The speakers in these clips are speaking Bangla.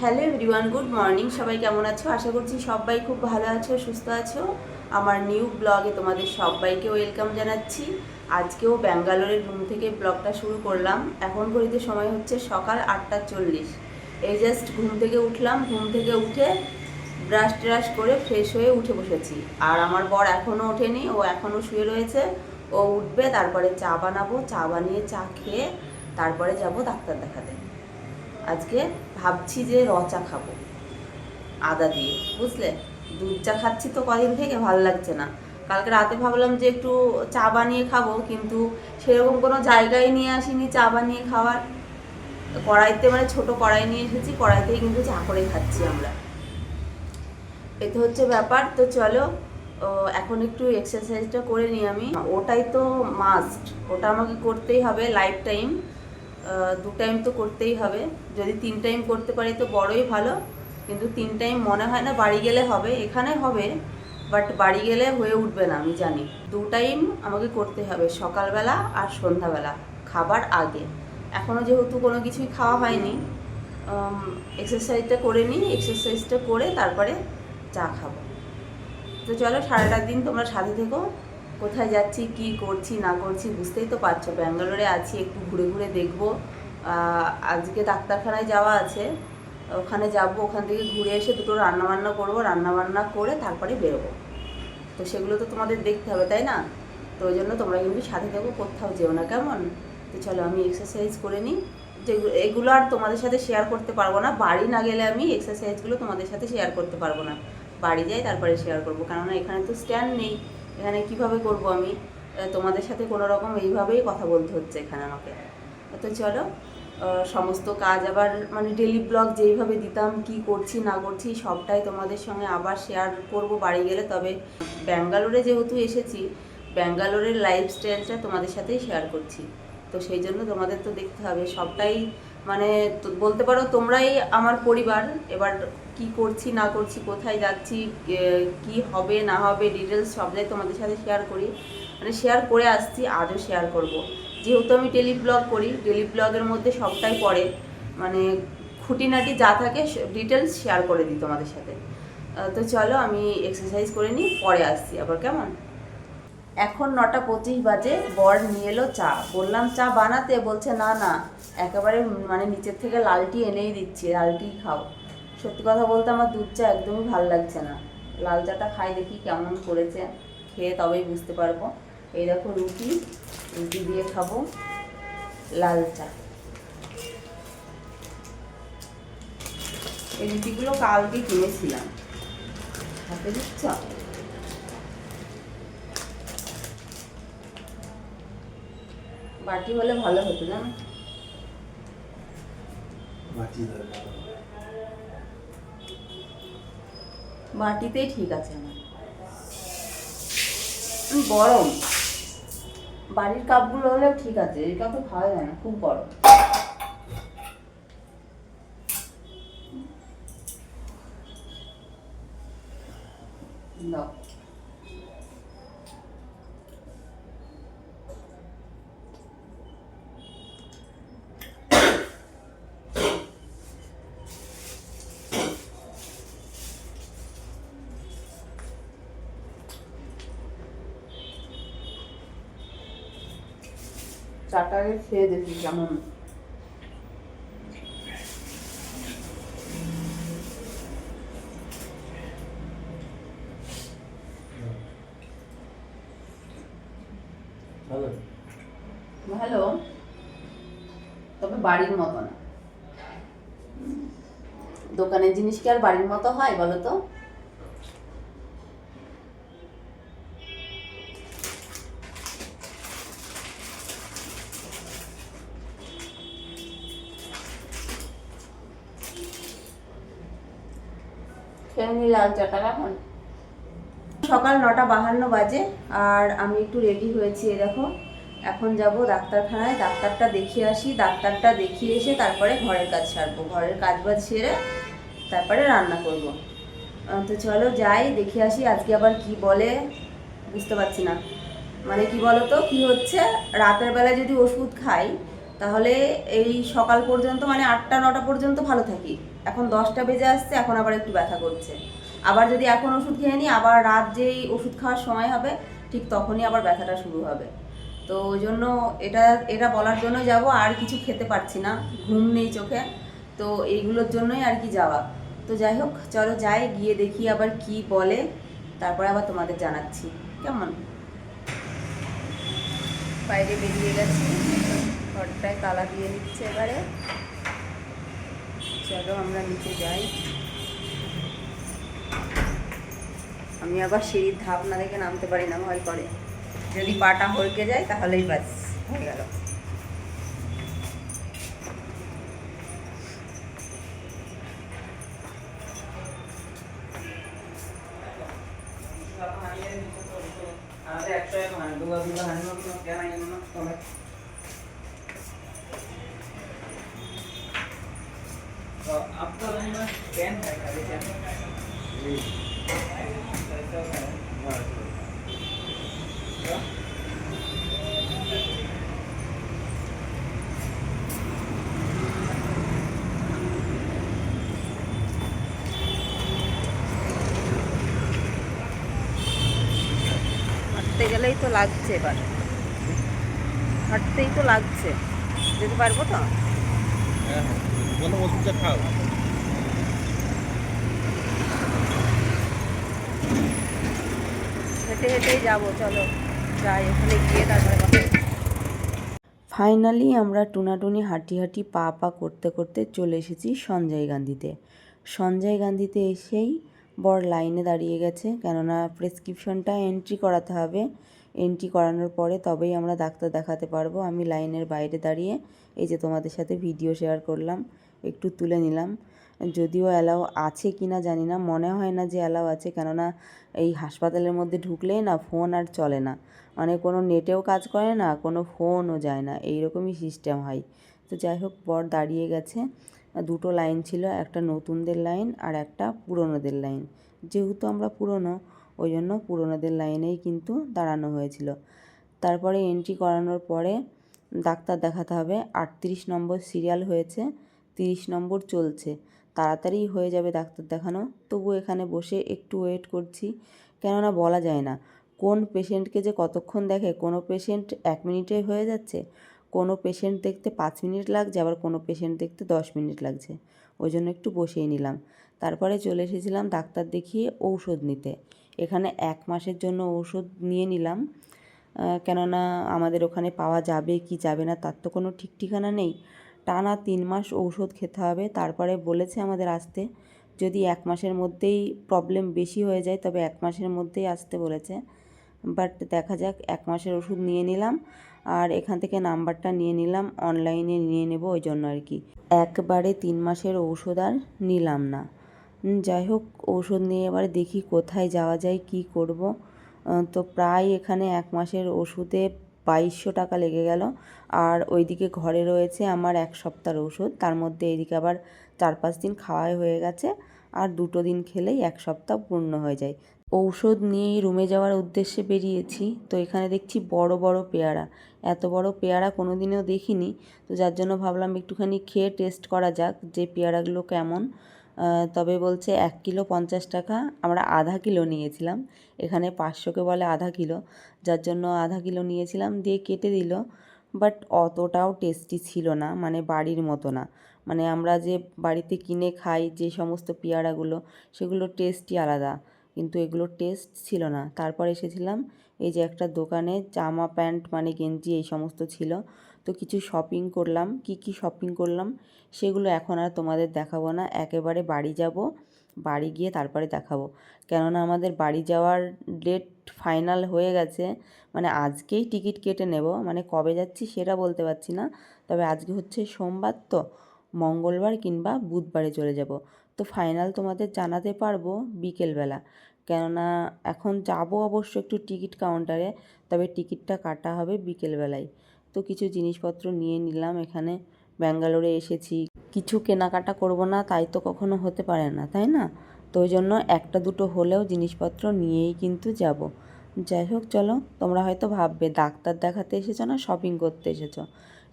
Hello everyone, good morning. সবাই কেমন আছো? আশা করছি সবাই খুব ভালো আছো, সুস্থ আছো। আমার নিউ ব্লগে তোমাদের সবাইকে ওয়েলকাম জানাচ্ছি। আজকেও ব্যাঙ্গালোরের রুম থেকে ব্লগটা শুরু করলাম। এখন ঘড়িতে সময় হচ্ছে সকাল আটটা চল্লিশ। এই জাস্ট ঘুম থেকে উঠলাম। ঘুম থেকে উঠে ব্রাশ ট্রাশ করে ফ্রেশ হয়ে উঠে বসেছি। আর আমার বর এখনও ওঠেনি, ও এখনও শুয়ে রয়েছে। ও উঠবে, তারপরে চা বানাবো। চা বানিয়ে চা খেয়ে তারপরে যাব ডাক্তার দেখাতে। আজকে ভাবছি যে র চা খাব। আদা দিয়ে, বুঝলে? দুধ চা খাচ্ছি তো কদিন থেকে, ভালো লাগছে না। কালকে রাতে ভাবলাম যে একটু চা বানিয়ে খাব, কিন্তু সেরকম কোনো জায়গায় নিয়ে আসিনি চা বানিয়ে খাওয়ার। কড়াইতে মানে ছোট কড়াই নিয়ে এসেছি, কড়াইতেই কিন্তু চা করে খাচ্ছি আমরা। এতে হচ্ছে ব্যাপার, তো চলো এখন একটু এক্সারসাইজটা করে নিই আমি। ওটাই তো মাস্ট ওটা আমাকে করতেই হবে লাইফ টাইম দু টাইম তো করতেই হবে। যদি তিন টাইম করতে পারি তো বড়ই ভালো, কিন্তু তিন টাইম মনে হয় না বাড়ি গেলে হবে। এখানে হবে বাট বাড়ি গেলে হয়ে উঠবে না, আমি জানি। দু টাইম আমাকে করতে হবে, সকালবেলা আর সন্ধ্যাবেলা, খাবার আগে। এখনও যেহেতু কোনো কিছুই খাওয়া হয়নি এক্সারসাইজটা করে নিই এক্সারসাইজটা করে তারপরে চা খাব। তো চলো সারাটা দিন তোমরা সাথে থেকো। কোথায় যাচ্ছি, কি করছি, না করছি বুঝতেই তো পারছ। ব্যাঙ্গালোরে আছি, একটু ঘুরে ঘুরে দেখব। আজকে ডাক্তারখানায় যাওয়া আছে। ওখানে যাব, ওখান থেকে ঘুরে এসে দুটো রান্নাবান্না করব। রান্নাবান্না করে তারপরে বেরোবো। তো সেগুলো তো তোমাদের দেখতে হবে, তাই না? তো ওই জন্য তোমরা কিন্তু সাথে থেকো, কোথাও যেও না, কেমন? তো চলো আমি এক্সারসাইজ করে নিই। যেগুলো এগুলো আর তোমাদের সাথে শেয়ার করতে পারব না। বাড়ি না গেলে আমি এক্সারসাইজগুলো তোমাদের সাথে শেয়ার করতে পারব না। বাড়ি যাই, তারপরে শেয়ার করব। কেননা এখানে তো স্ট্যান্ড নেই। এখানে কীভাবে করব আমি? তোমাদের সাথে কোনো রকম এইভাবেই কথা বলতে হচ্ছে এখানে আমাকে। তো চলো সমস্ত কাজ আবার মানে ডেলি ব্লগ যেইভাবে দিতাম, কি করছি, না করছি, সবটাই তোমাদের সঙ্গে আবার শেয়ার করব বাড়ি গেলে। তবে ব্যাঙ্গালোরে যেহেতু এসেছি, ব্যাঙ্গালোরের লাইফস্টাইলটা তোমাদের সাথেই শেয়ার করছি। তো সেই জন্য তোমাদের তো দেখতে হবে, সবটাই মানে বলতে পারো তোমরাই আমার পরিবার। এবার কি করছি, না করছি, কোথায় যাচ্ছি কি হবে, না হবে ডিটেলস সবটাই তোমাদের সাথে শেয়ার করি। মানে শেয়ার করে আসছি, আজও শেয়ার করব। যেহেতু আমি ডেলি ব্লগ করি ডেলি ব্লগের মধ্যে সবটাই পড়ে। মানে খুঁটিনাটি যা থাকে ডিটেলস শেয়ার করে দিই তোমাদের সাথে। তো চলো আমি এক্সারসাইজ করে নিই, পরে আসছি আবার, কেমন? এখন নটা পঁচিশ বাজে, বর নিয়ে এলো চা। বললাম, চা বানাতে? বলছে, না না। একেবারে মানে নিচের থেকে লালটি এনেই দিচ্ছি, লালটি খাও। সত্যি কথা বলতে আমার দুধ চা একদমই ভালো লাগছে না। লাল চাটা খাই দেখি কেমন করেছে, খেয়ে তবেই বুঝতে পারব। এই দেখো রুটি রুটি দিয়ে খাব লাল চা। এই রুটিগুলো কালকে কিনেছিলাম। হাতে দিচ্ছ? বাটি হলে ভালো হতো না বাটি দরকার বাটিতেই ঠিক আছে আমার। গরম। বাড়ির কাপগুলো হলেও ঠিক আছে, এই তো খাওয়া যায় না, খুব গরম। চাটা আগে খেয়ে দেখি কেমন। ভালো তবে বাড়ির মতো না। দোকানের জিনিস কি আর বাড়ির মতো হয় বলো তো? খেয়ে লাল চাটা কেমন সকাল নটা বাহান্ন বাজে আর আমি একটু রেডি হয়েছি দেখো। এখন যাব ডাক্তারখানায়, ডাক্তারটা দেখিয়ে আসি, ডাক্তারটা দেখিয়ে এসে তারপরে ঘরের কাজ সারবো। ঘরের কাজ বাজ সেরে তারপরে রান্না করব। তো চলো যাই, দেখে আসি আজকে আবার কি বলে, বুঝতে পারছি না। মানে কি বলো তো কি হচ্ছে, রাতের বেলা যদি ওষুধ খাই, তাহলে এই সকাল পর্যন্ত মানে আটটা, নটা পর্যন্ত ভালো থাকি। এখন দশটা বেজে আসছে, এখন আবার একটু ব্যথা করছে। আবার যদি এখন ওষুধ খেয়ে নিই, আবার রাত যেই ওষুধ খাওয়ার সময় হবে, ঠিক তখনই আবার ব্যথাটা শুরু হবে। তো ওই জন্য এটা এটা বলার জন্য যাব, আর কিছু খেতে পারছি না, ঘুম নেই চোখে। তো এইগুলোর জন্যই আর কি যাওয়া। তো যাই হোক, চলো যাই, গিয়ে দেখি আবার কি বলে, তারপরে আবার তোমাদের জানাচ্ছি। কেমন? বাইরে বেরিয়ে গেছি, ঘরটায় তালা দিয়ে দিচ্ছে এবারে। চলো আমরা নিচে যাই। আমি আবার সিঁড়ির ধাপ না দেখে নামতে পারি না, ভয় করে। যদি পাটা হড়কে যায় তাহলেই বাস, হয়ে গেল। आपका रूम में पेन है खाली पेन হাঁটতে গেলেই তো লাগছে এবার হাঁটতেই তো লাগছে যেতে পারবো তো বলো ওষুধটা খাও। হেঁটে হেঁটেই যাব চলো। যাই ওখানে গিয়ে তারপরে ফাইনালি আমরা টুনাটুনি হাঁটি হাঁটি পা পা করতে করতে চলে এসেছি সঞ্জয় গান্ধীতে। সঞ্জয় গান্ধীতে এসেই বড় লাইনে দাঁড়িয়ে গেছে কেননা প্রেসক্রিপশনটা এন্ট্রি করাতে হবে। এন্ট্রি করানোর পরে তবেই আমরা ডাক্তার দেখাতে পারব। আমি লাইনের বাইরে দাঁড়িয়ে এই যে তোমাদের সাথে ভিডিও শেয়ার করলাম। একটু তুলে নিলাম। যদিও অ্যালাও আছে কি না জানি না, মনে হয় না যে অ্যালাও আছে। কেননা এই হাসপাতালের মধ্যে ঢুকলেই না ফোন আর চলে না। মানে কোনো নেটেও কাজ করে না, কোনো ফোনও যায় না। এই এইরকমই সিস্টেম হয়। তো যাই হোক, বর দাঁড়িয়ে গেছে। দুটো লাইন ছিল, একটা নতুনদের লাইন আর একটা পুরনোদের লাইন যেহেতু আমরা পুরনো, ওই জন্য পুরনোদের লাইনেই কিন্তু দাঁড়ানো হয়েছিল। তারপরে এন্ট্রি করানোর পরে ডাক্তার দেখাতে হবে। আটত্রিশ নম্বর সিরিয়াল হয়েছে। তিরিশ নম্বর চলছে। তাড়াতাড়ি হয়ে যাবে ডাক্তার দেখানো। তবু এখানে বসে একটু ওয়েট করছি। কেননা বলা যায় না, কোন পেশেন্টকে যে কতক্ষণ দেখে, কোনো পেশেন্ট এক মিনিটে হয়ে যাচ্ছে, কোনো পেশেন্ট দেখতে পাঁচ মিনিট লাগছে, আবার কোনো পেশেন্ট দেখতে দশ মিনিট লাগছে। ওই জন্য একটু বসিয়ে নিলাম। তারপরে চলে এসেছিলাম ডাক্তার দেখিয়ে ঔষধ নিতে। এখানে এক মাসের জন্য ঔষধ নিয়ে নিলাম। কেননা আমাদের ওখানে পাওয়া যাবে কি যাবে না, তার তো কোনো ঠিক ঠিকানা নেই। টানা তিন মাস ঔষধ খেতে হবে। তারপরে বলেছে আমাদের আসতে। যদি এক মাসের মধ্যেই প্রবলেম বেশি হয়ে যায়, তবে এক মাসের মধ্যেই আসতে বলেছে। বাট দেখা যাক, এক মাসের ওষুধ নিয়ে নিলাম আর এখান থেকে নাম্বারটা নিয়ে নিলাম অনলাইনে নিয়ে নেব ওই জন্য আর কি। একবারে তিন মাসের ঔষধ আর নিলাম না। যাই হোক, ঔষধ নিয়ে এবারে দেখি কোথায় যাওয়া যায়, কি করব। তো প্রায় এখানে এক মাসের ওষুধে বাইশশো টাকা লেগে গেল। আর ওইদিকে ঘরে রয়েছে আমার এক সপ্তাহের ওষুধ। তার মধ্যে এদিকে আবার চার পাঁচ দিন খাওয়াই হয়ে গেছে আর দুটো দিন খেলেই এক সপ্তাহ পূর্ণ হয়ে যায়। ঔষধ নিয়েই রুমে যাওয়ার উদ্দেশ্যে বেরিয়েছি। তো এখানে দেখছি বড় বড় পেয়ারা। এত বড় পেয়ারা কোনো দিনেও দেখিনি। তো যার জন্য ভাবলাম একটুখানি খেয়ে টেস্ট করা যাক যে পেয়ারাগুলো কেমন। তবে বলছে এক কিলো পঞ্চাশ টাকা। আমরা আধা কিলো নিয়েছিলাম। এখানে পাঁচশোকে বলে আধা কিলো। যার জন্য আধা কিলো নিয়েছিলাম, দিয়ে কেটে দিল। বাট অতটাও টেস্টি ছিল না মানে বাড়ির মতো না। মানে আমরা যে বাড়িতে কিনে খাই, যে সমস্ত পেয়ারাগুলো, সেগুলো টেস্টই আলাদা। কিন্তু এগুলোর টেস্ট ছিল না। তারপর এসেছিলাম, এই যে একটা দোকানে, জামা, প্যান্ট মানে গেঞ্জি, এই সমস্ত ছিল। তো কিছু শপিং করলাম, কি কি শপিং করলাম, সেগুলো এখন আর তোমাদের দেখাবো না। একেবারে বাড়ি যাব, বাড়ি গিয়ে তারপরে দেখাবো। কেননা আমাদের বাড়ি যাওয়ার ডেট ফাইনাল হয়ে গেছে মানে আজকেই টিকিট কেটে নেব। মানে কবে যাচ্ছি সেটা বলতে পারছি না। তবে আজকে হচ্ছে সোমবার তো, মঙ্গলবার কিংবা বুধবারে চলে যাব। তো ফাইনাল তোমাদের জানাতে পারব বিকেলবেলা। কেননা এখন যাব অবশ্য একটু টিকিট কাউন্টারে তবে টিকিটটা কাটা হবে বিকেলবেলায়। তো কিছু জিনিসপত্র নিয়ে নিলাম এখানে। ব্যাঙ্গালোরে এসেছি। কিছু কেনাকাটা করব না, তাই তো কখনো হতে পারে না, তাই না? তো ওই জন্য একটা দুটো হলেও জিনিসপত্র নিয়েই কিন্তু যাব। যাই হোক, চলো, তোমরা হয়তো ভাববে, ডাক্তার দেখাতে এসেছ না শপিং করতে এসেছ?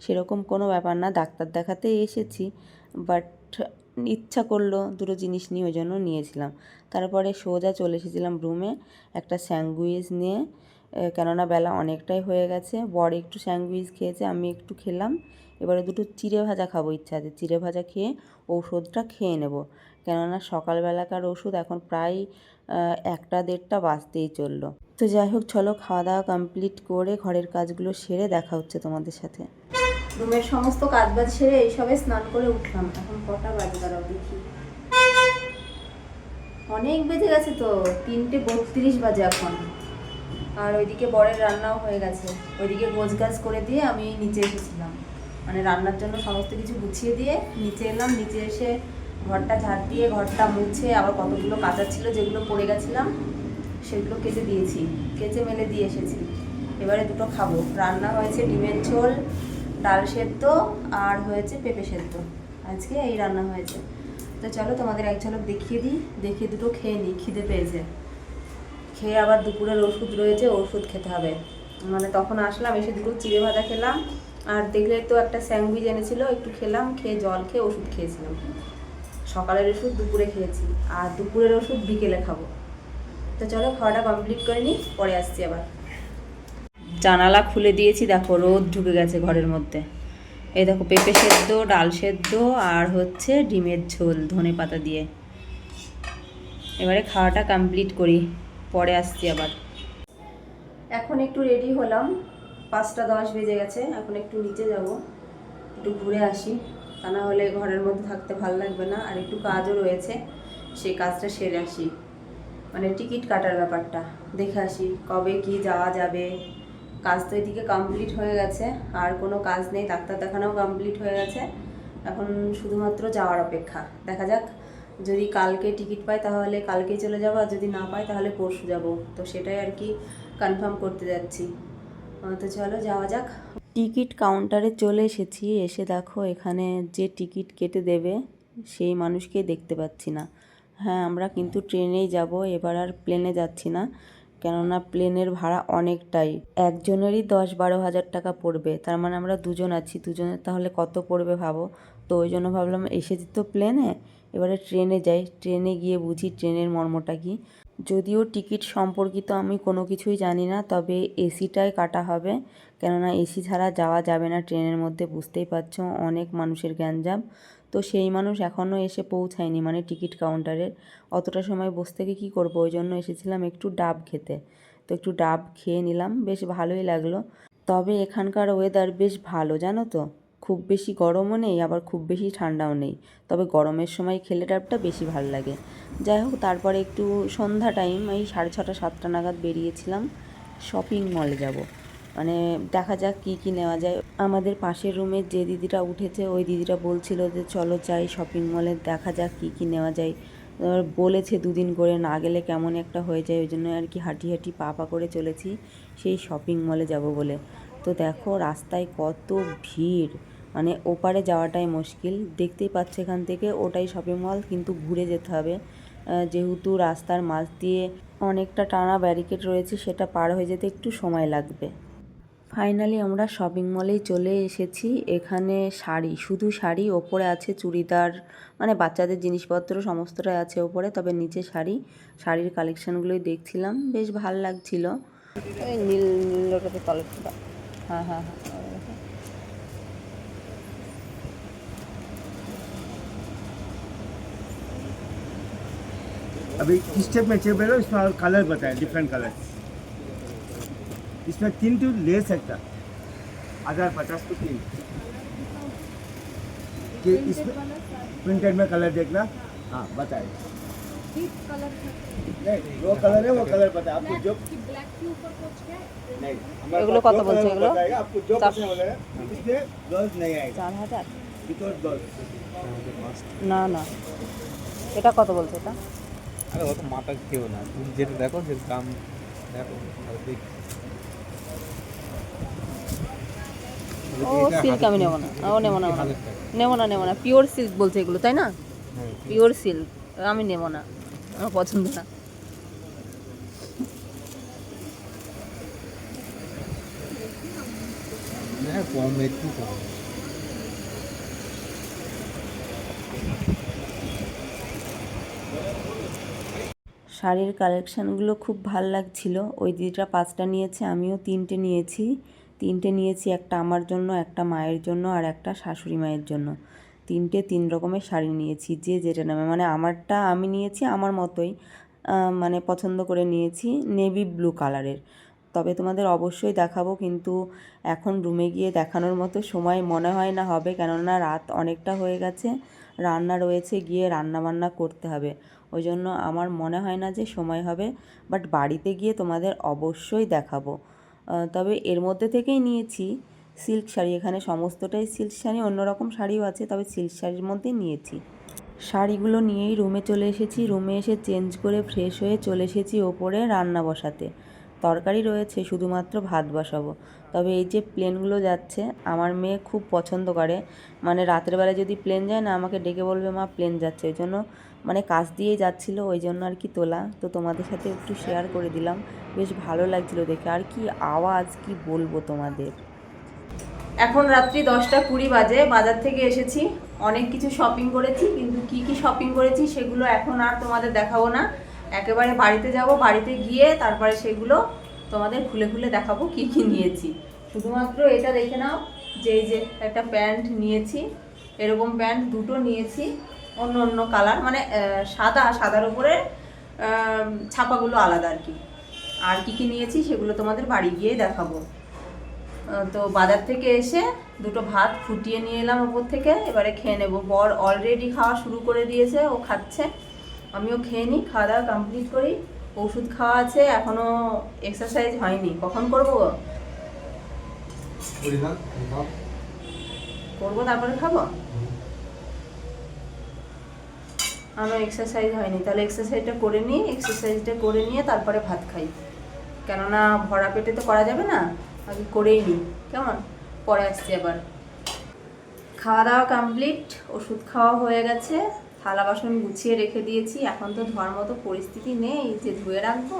সেরকম কোনো ব্যাপার না, ডাক্তার দেখাতে এসেছি। বাট ইচ্ছা করল দুটো জিনিস নিয়ে ওই জন্য নিয়েছিলাম। তারপরে সোজা চলে এসেছিলাম রুমে একটা স্যান্ডউইচ নিয়ে। কেননা বেলা অনেকটাই হয়ে গেছে। বর একটু স্যান্ডউইচ খেয়েছে, আমি একটু খেলাম। এবারে দুটো চিড়ে ভাজা খাব, ইচ্ছা আছে। চিড়ে ভাজা খেয়ে ঔষধটা খেয়ে নেব। কেননা সকালবেলাকার ওষুধ এখন প্রায় একটা দেড়টা বাজতেই চলল। তো যাই হোক, চলো খাওয়া দাওয়া কমপ্লিট করে ঘরের কাজগুলো সেরে দেখা হচ্ছে তোমাদের সাথে। রুমের সমস্ত কাজ বাজ সেরে এইসবে স্নান করে উঠলাম। এখন কটা বাজে দাঁড়াও দেখি। অনেক বেজে গেছে তো, তিনটে বত্রিশ বাজে এখন। আর ওইদিকে বরের রান্নাও হয়ে গেছে। ওইদিকে গোছ গাছ করে দিয়ে আমি নিচে এসেছিলাম। মানে রান্নার জন্য সমস্ত কিছু গুছিয়ে দিয়ে নিচে এলাম। নিচে এসে ঘরটা ঝাড় দিয়ে ঘরটা মুছে আবার কতগুলো কাঁচা ছিল যেগুলো পড়ে গেছিলাম, সেগুলো কেচে দিয়েছি। কেচে মেলে দিয়ে এসেছি। এবারে দুটো খাব। রান্না হয়েছে ডিমের ঝোল, ডাল সেদ্ধ আর হয়েছে পেঁপে সেদ্ধ। আজকে এই রান্না হয়েছে। তো চলো তোমাদের এক ঝলক দেখিয়ে দিই। দেখিয়ে দুটো খেয়ে নিই। খিদে পেয়েছে। খেয়ে আবার দুপুরের ওষুধ রয়েছে, ওষুধ খেতে হবে। মানে তখন আসলাম, এসে দুটো চিড়ে ভাজা খেলাম। আর দেখলে তো একটা স্যান্ডউইচ এনেছিল, একটু খেলাম, খেয়ে জল খেয়ে ওষুধ খেয়েছিলাম। সকালের ওষুধ, দুপুরে খেয়েছি। আর দুপুরের ওষুধ বিকেলে খাব। তো চলো, খাওয়াটা কমপ্লিট করে নিই, পরে আসছি আবার। জানালা খুলে দিয়েছি, দেখো রোদ ঢুকে গেছে ঘরের মধ্যে। এই দেখো পেঁপে সেদ্ধ, ডাল সেদ্ধ, আর হচ্ছে ডিমের ঝোল ধনে পাতা দিয়ে। এবারে খাওয়াটা কমপ্লিট করি। পরে আসছি আবার। এখন একটু রেডি হলাম। পাঁচটা দশ বেজে গেছে, এখন একটু নিচে যাব। একটু ঘুরে আসি। তা না হলে ঘরের মধ্যে থাকতে ভালো লাগবে না। আর একটু কাজও রয়েছে, সেই কাজটা সেরে আসি। মানে টিকিট কাটার ব্যাপারটা, দেখে আসি কবে কি যাওয়া যাবে। কাজ তো এদিকে কমপ্লিট হয়ে গেছে, আর কোনো কাজ নেই, ডাক্তার দেখানোও কমপ্লিট হয়ে গেছে। এখন শুধুমাত্র যাওয়ার অপেক্ষা। দেখা যাক যদি কালকে টিকিট পাই তাহলে কালকেই চলে যাব, আর যদি না পাই তাহলে পরশু যাব। তো সেটাই আর কি কনফার্ম করতে যাচ্ছি। তো চলো যাওয়া যাক। টিকিট কাউন্টারে চলে এসেছি, এসে দেখো এখানে যে টিকিট কেটে দেবে সেই মানুষকে দেখতে পাচ্ছি না। হ্যাঁ আমরা কিন্তু ট্রেনেই যাব, এবার আর প্লেনে যাচ্ছি না, কেননা প্লেনের ভাড়া অনেকটাই। একজনেরই দশ বারো হাজার টাকা পড়বে, তার মানে আমরা দুজন আছি, দুজনের তাহলে কত পড়বে ভাবো? তো ওই জন্য ভাবলাম এসেছি তো প্লেনে এবারে ট্রেনে যাই। ট্রেনে গিয়ে বুঝি ট্রেনের মর্মটা কি। যদিও টিকিট সম্পর্কিত আমি কোনো কিছুই জানি না, তবে এসিটাই কাটা হবে। কেননা এসি ছাড়া যাওয়া যাবে না ট্রেনের মধ্যে, বুঝতেই পারছ। অনেক মানুষের গ্যাঞ্জাম। তো সেই মানুষ এখনও এসে পৌঁছায়নি মানে টিকিট কাউন্টারের অতটা সময় বসে থেকে কী করব? ওই জন্য এসেছিলাম একটু ডাব খেতে। তো একটু ডাব খেয়ে নিলাম, বেশ ভালোই লাগল। তবে এখানকার ওয়েদার বেশ ভালো, জানো তো? খুব বেশি গরমও নেই, আবার খুব বেশি ঠান্ডাও নেই। তবে গরমের সময় খেলে ডাবটা বেশি ভালো লাগে। যাই হোক, তারপরে একটু সন্ধ্যা টাইম এই সাড়ে ছটা, সাতটা নাগাদ বেরিয়েছিলাম শপিং মলে যাব। মানে দেখা যাক কি কি নেওয়া যায়। আমাদের পাশের রুমের যে দিদিটা উঠেছে, ওই দিদিটা বলছিল যে, চলো যাই শপিং মলে দেখা যাক কি কি নেওয়া যায়। বলেছে দুদিন করে, না গেলে কেমন একটা হয়ে যায়। ওই জন্য আর কি হাঁটি হাঁটি, পা পা করে চলেছি, সেই শপিং মলে যাব বলে। তো দেখো, রাস্তায় কত ভিড়। মানে ওপারে যাওয়াটাই মুশকিল। দেখতেই পাচ্ছে এখান থেকে ওটাই শপিং মল কিন্তু ঘুরে যেতে হবে। যেহেতু রাস্তার মাঝ দিয়ে অনেকটা টানা ব্যারিকেড রয়েছে সেটা পার হয়ে যেতে একটু সময় লাগবে। ফাইনালি আমরা শপিং মলেই চলে এসেছি। এখানে শাড়ি শুধু শাড়ি ওপরে আছে চুড়িদার মানে বাচ্চাদের জিনিসপত্র সমস্তটাই আছে ওপরে তবে নিচে শাড়ি। শাড়ির কালেকশানগুলোই দেখছিলাম বেশ ভালো লাগছিল। নীল নীল ওটাতে হ্যাঁ হ্যাঁ হ্যাঁ। अभी स्टेप में चेप है इसमें और कलर बताए डिफरेंट कलर इसमें तीन टू ले सकता हज़ार पचास टू तीन। कि इसमें प्रिंटेड में कलर देखना? हाँ बताए। नहीं वो कलर है वो कलर बताए। आपको जो नहीं आपको जो पसंद इसमें गर्ल्स नहीं गर्ल्स আরে অত মাথা খেও না। তুমি যেটা দেখো যে দাম দেখো দেখ। ও সিল্ক আমি নেব না। ও নেব না নেব না। নেব না পিওর সিল্ক বলছে এগুলো তাই না? হ্যাঁ, পিওর সিল্ক আমি নেব না। আমার পছন্দ না। হ্যাঁ কম একটু কম। শাড়ির কালেকশানগুলো খুব ভালো লাগছিল। ওই দিদিটা পাঁচটা নিয়েছে, আমিও তিনটে নিয়েছি। তিনটে নিয়েছি, একটা আমার জন্য, একটা মায়ের জন্য আর একটা শাশুড়ি মায়ের জন্য। তিনটে তিন রকমের শাড়ি নিয়েছি, যে যেটা নেবে মানে আমারটা আমি নিয়েছি আমার মতোই মানে পছন্দ করে নিয়েছি নেভি ব্লু কালারের। তবে তোমাদের অবশ্যই দেখাবো, কিন্তু এখন রুমে গিয়ে দেখানোর মতো সময় মনে হয় না হবে, কেননা রাত অনেকটা হয়ে গেছে। রান্না রয়েছে, গিয়ে রান্না বান্না করতে হবে। ওই জন্য আমার মনে হয় না যে সময় হবে বাট বাড়িতে গিয়ে তোমাদের অবশ্যই দেখাবো। তবে এর মধ্যে থেকেই নিয়েছি সিল্ক শাড়ি। এখানে সমস্তটাই সিল্ক শাড়ি, অন্যরকম শাড়িও আছে, তবে সিল্ক শাড়ির মধ্যেই নিয়েছি। শাড়িগুলো নিয়েই রুমে চলে এসেছি। রুমে এসে চেঞ্জ করে ফ্রেশ হয়ে চলে এসেছি ওপরে রান্না বসাতে। তরকারি রয়েছে, শুধুমাত্র ভাত বসাবো। তবে এই যে প্লেনগুলো যাচ্ছে, আমার মেয়ে খুব পছন্দ করে। মানে রাতের বেলায় যদি প্লেন যায় না, আমাকে ডেকে বলবে, মা, প্লেন যাচ্ছে। ওই জন্য মানে কাজ দিয়েই যাচ্ছিল, ওই জন্য আর কি তোলা। তো তোমাদের সাথে একটু শেয়ার করে দিলাম। বেশ ভালো লাগছিল দেখে। আর কি আওয়াজ, কি বলব তোমাদের? এখন রাত্রি দশটা কুড়ি বাজে, বাজার থেকে এসেছি। অনেক কিছু শপিং করেছি, কিন্তু কি কি শপিং করেছি সেগুলো এখন আর তোমাদের দেখাবো না। একেবারে বাড়িতে যাব, বাড়িতে গিয়ে তারপরে সেগুলো তোমাদের খুলে খুলে দেখাবো কি কি নিয়েছি। শুধুমাত্র এটা দেখে নাও, যে এই যে একটা প্যান্ট নিয়েছি, এরকম প্যান্ট দুটো নিয়েছি, অন্য অন্য কালার মানে সাদা, সাদার উপরে ছাপাগুলো আলাদা আর কি। আর কি কি নিয়েছি সেগুলো তোমাদের বাড়ি গিয়ে দেখাবো। তো বাজার থেকে এসে দুটো ভাত ফুটিয়ে নিয়ে এলাম ওপর থেকে, এবারে খেয়ে নেব। বর অলরেডি খাওয়া শুরু করে দিয়েছে, ও খাচ্ছে। আমিও খেয়ে নিই, খাওয়া দাওয়া কমপ্লিট করি। ওষুধ খাওয়া আছে এখনও এক্সারসাইজ হয়নি। কখন করব? করব তারপরে খাব? আমার এক্সারসাইজ হয়নি। তাহলে এক্সারসাইজটা করে নিই এক্সারসাইজটা করে নিয়ে তারপরে ভাত খাই। কেননা ভরা পেটে তো করা যাবে না আগে করেই নিই। কেমন? পরে আসছি আবার। খাওয়া দাওয়া কমপ্লিট ওষুধ খাওয়া হয়ে গেছে। থালা বাসন গুছিয়ে রেখে দিয়েছি। এখন তো ধোয়ার মতো পরিস্থিতি নেই যে ধুয়ে রাখব।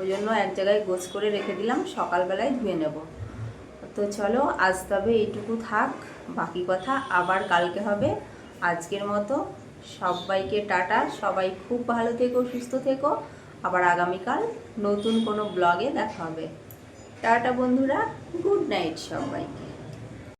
ওই জন্য এক জায়গায় গোছ করে রেখে দিলাম, সকালবেলায় ধুয়ে নেব। তো চলো, আজ তবে এইটুকু থাক, বাকি কথা আবার কালকে হবে। আজকের মতো সবাইকে টাটা, সবাই খুব ভালো থেকো, সুস্থ থেকো। আবার আগামীকাল নতুন কোনো ব্লগে দেখা হবে। টাটা বন্ধুরা, গুড নাইট সবাইকে।